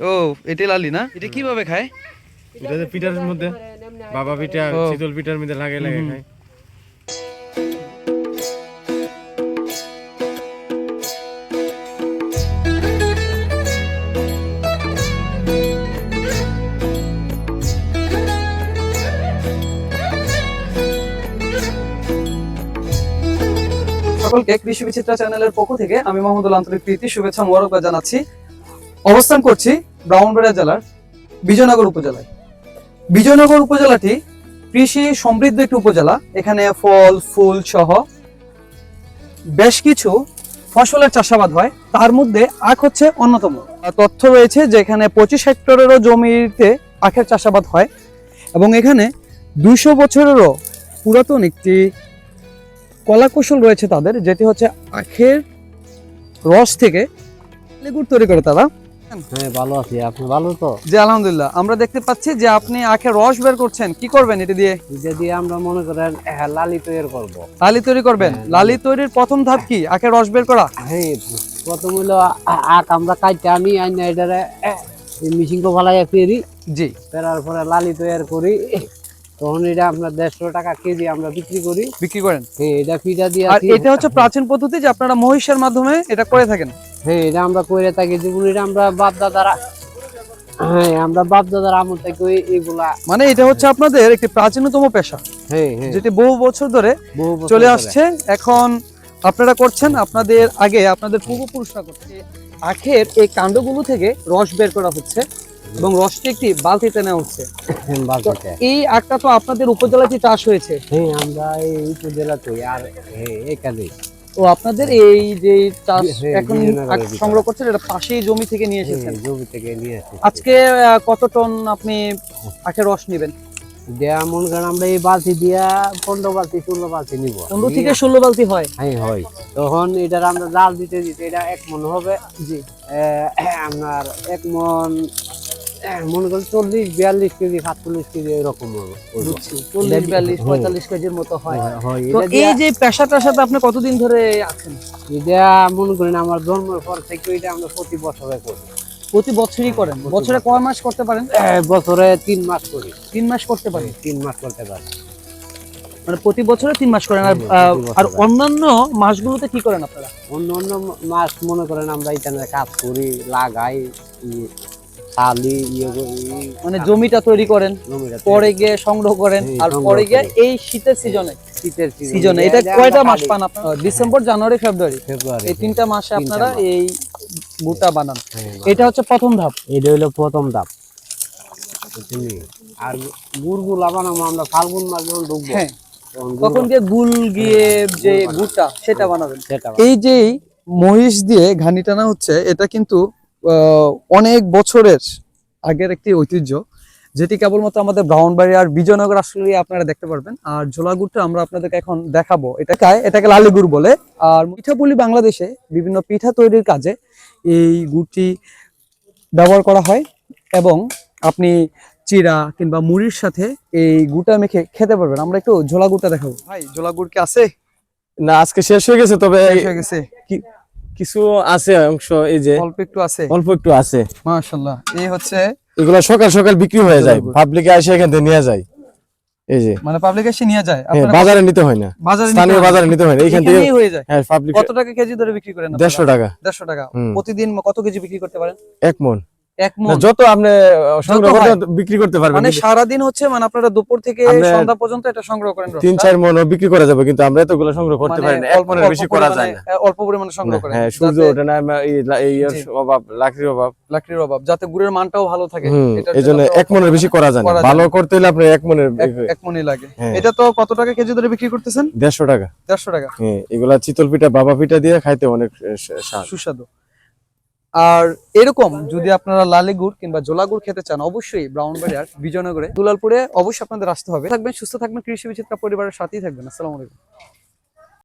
ও এটাই লালি না? এটা কীভাবে খায়? এটা যে পিঠার মধ্যে বাবা পিঠা শীতল পিঠার মধ্যে লাগে লাগে খায়। সকলকে কৃষি বিচিত্রা চ্যানেলের পক্ষ থেকে আমি মোহাম্মদুল আন্তরিক প্রীতি শুভেচ্ছা মোবারকবাদ জানাচ্ছি। অবস্থান করছি ব্রাহ্মণবাড়িয়া জেলার বিজয়নগর উপজেলায়। বিজয়নগর উপজেলাটি কৃষি সমৃদ্ধ একটি উপজেলা। এখানে ফল, ফুল সহ বেশ কিছু ফসলের চাষাবাদ হয়। তার মধ্যে আখ হচ্ছে অন্যতম। তথ্য রয়েছে যে এখানে পঁচিশ হেক্টরেরও জমিতে আখের চাষাবাদ হয় এবং এখানে দুইশো বছরেরও পুরাতন একটি কলা কৌশল রয়েছে তাদের, যেটি হচ্ছে আখের রস থেকে লেগুড় তৈরি করে তারা। হ্যাঁ ভালো আছি। আপনি ভালো তো? যে আলহামদুলিল্লাহ। আমরা দেখতে পাচ্ছি যে আপনি আখের রস বের করছেন। কি করবেন এটা দিয়ে? এটা দিয়ে আমরা মনে করেন লালি তৈরি করব। লালি তৈরি করবেন? হ্যাঁ, লালি তৈরির প্রথম ধাপ কি? আখের রস বের করা? হ্যাঁ প্রথম হলো আখ আমরা কাটতে আইনা এটারে মিশিং কো জি। ফেরার পরে লালি তৈরি করি। তখন এটা আমরা দেড়শো টাকা কেজি আমরা বিক্রি করি। বিক্রি করেন? হ্যাঁ এটা পিঠা দিয়ে আর এটা হচ্ছে প্রাচীন পদ্ধতি যে আপনারা মহিষের মাধ্যমে এটা করে থাকেন। হ্যাঁ এটা আমরা করে থাকি যেমন এটা আমরা বাপ দাদারা হ্যাঁ আমরা বাপ দাদার আমল থেকে এগুলা মানে এটা হচ্ছে আপনাদের একটি প্রাচীনতম পেশা। হ্যাঁ হ্যাঁ। যেটি বহু বছর ধরে চলে আসছে। এখন আপনারা করছেন আপনাদের আগে আপনাদের পূর্বপুরুষরা করছে। আখের এই কাণ্ডগুলো থেকে রস বের করা হচ্ছে এবং রসটি একটি বালতিতে নেওয়া হচ্ছে। হ্যাঁ, এই আখটা তো আপনাদের উপজেলাতে চাষ হয়েছে। হ্যাঁ আমরা এই উপজেলাতে আর হ্যাঁ এখানে তো আপনাদের এই যে চাষ হ্যাঁ, এখন আখ ভিতরে। সংগ্রহ করছেন এটা পাশেই জমি থেকে নিয়ে এসেছেন? হ্যাঁ, জমি থেকে নিয়ে আসি আজকে কত টন আপনি আখের রস নেবেন? দেয়া মনে করেন আমরা এই বালতি দিয়া পনেরো বালতি ষোলো বালতি নিব। পনেরো থেকে ষোলো বালতি হয়? হ্যাঁ হয়। তখন এটার আমরা জাল দিতে দিতে এটা এক মন হবে। জি। আপনার এক মন মনে করেন চল্লিশ বিয়াল্লিশ কেজি সাতচল্লিশ কেজি এরকম চল্লিশ বিয়াল্লিশ হ্যাঁ। পঁয়তাল্লিশ কেজির মতো হয়। হয় তো এই যে পেশাটার সাথে আপনি কতদিন ধরে আছেন? এটা মনে করেন আমার জন্মের পর থেকে এটা আমরা প্রতি বছরে করি। প্রতি বছরই করেন? বছরে কয় মাস করতে পারেন? বছরে তিন মাস করি। তিন মাস করতে পারেন? তিন মাস করতে পারি। মানে প্রতি বছরে তিন মাস করেন? আর। আর অন্যান্য মাসগুলোতে কি করেন আপনারা? অন্য অন্য মাস মনে করেন আমরা এখানে কাজ করি লাগাই ইয়ে মানে জমিটা তৈরি করেন পরে গিয়ে সংগ্রহ করেন আর পরে গিয়ে এই শীতের সিজনে শীতের সিজনে এটা কয়টা মাস পান আপনারা? ডিসেম্বর জানুয়ারি ফেব্রুয়ারি ফেব্রুয়ারি এই তিনটা মাসে আপনারা এই গুটা বানান। হ্যাঁ, এটা হচ্ছে প্রথম ধাপ। এটা হলো প্রথম ধাপ? আর গুড়গুলা বানাবো আমরা ফাল্গুন মাস যখন ঢুকবো হ্যাঁ। তখন গুল গিয়ে যে সেটা বানাবেন। এই যে মহিষ দিয়ে ঘানি টানা হচ্ছে এটা কিন্তু অনেক বছরের আগের একটি ঐতিহ্য যেটি কেবলমাত্র আমাদের ব্রাউনবাড়ি আর বিজয়নগর আসলে আপনারা দেখতে পারবেন। আর ঝোলা গুড়টা আমরা আপনাদেরকে এখন দেখাবো। এটাকে লালি গুড় বলে। আর পিঠাপুলি বাংলাদেশে বিভিন্ন পিঠা তৈরির কাজে এই গুড়টি ব্যবহার করা হয় এবং আপনি চিরা কিংবা মুড়ির সাথে এই গুড়টা মেখে খেতে পারবেন। আমরা একটু ঝোলা গুড়টা দেখাবো। ভাই ঝোলা গুড় কি আছে? না আজকে শেষ হয়ে গেছে তবে শেষ হয়ে গেছে। কিছু আছে অংশ এই যে অল্প একটু আছে। অল্প একটু আছে। মাশাআল্লাহ এই হচ্ছে এগুলো সকাল সকাল বিক্রি হয়ে যায়। পাবলিকে এসে এখান থেকে নিয়ে যায়। এই যে। মানে পাবলিক এসে নিয়ে যায়। হ্যাঁ, আপনারা বাজারে নিতে হয় না। বাজারে নিতে স্থানীয় হয়? বাজারে নিতে হয় না। এখান থেকে হয়ে যায়। হ্যাঁ পাবলিক কত টাকা কেজি ধরে বিক্রি করেন আপনারা? দেড়শো টাকা। দেড়শো টাকা। প্রতিদিন কত কেজি বিক্রি করতে পারেন? এক মণ মন। যত আপনি সংগ্রহ। বিক্রি করতে পারবেন। মানে হচ্ছে মানে আপনারা দুপুর থেকে সন্ধ্যা পর্যন্ত এটা সংগ্রহ করেন তিন চার মন বিক্রি করা যাবে কিন্তু আমরা এতগুলো সংগ্রহ করতে মানে পারি না। এক মনের বেশি করা যায় না। অল্প পরিমাণে সংগ্রহ করেন। হ্যাঁ সূর্য ওঠে না এই। অভাব লাকড়ির অভাব। লাকড়ির অভাব যাতে গুড়ের মানটাও ভালো থাকে। এক মনের বেশি করা যায় না। ভালো করতে হলে আপনি এক মনের এক- এক লাগে। হ্যাঁ। এটা তো কত টাকা কেজি ধরে বিক্রি করতেছেন? দেড়শো টাকা। দেড়শো টাকা। হ্যাঁ এগুলা চিতল পিঠা বাবা পিঠা দিয়ে খাইতে অনেক সুস্বাদু। আর এরকম যদি আপনারা লালি গুড় কিংবা জোলা গুড় খেতে চান, অবশ্যই ব্রাউন ব্রাউনবাড়িয়ার বিজয়নগরে, দুলালপুরে অবশ্যই আপনাদের আসতে হবে। থাকবেন, সুস্থ থাকবেন, কৃষি বিচিত্রা পরিবারের সাথেই থাকবেন। আসসালামু আলাইকুম।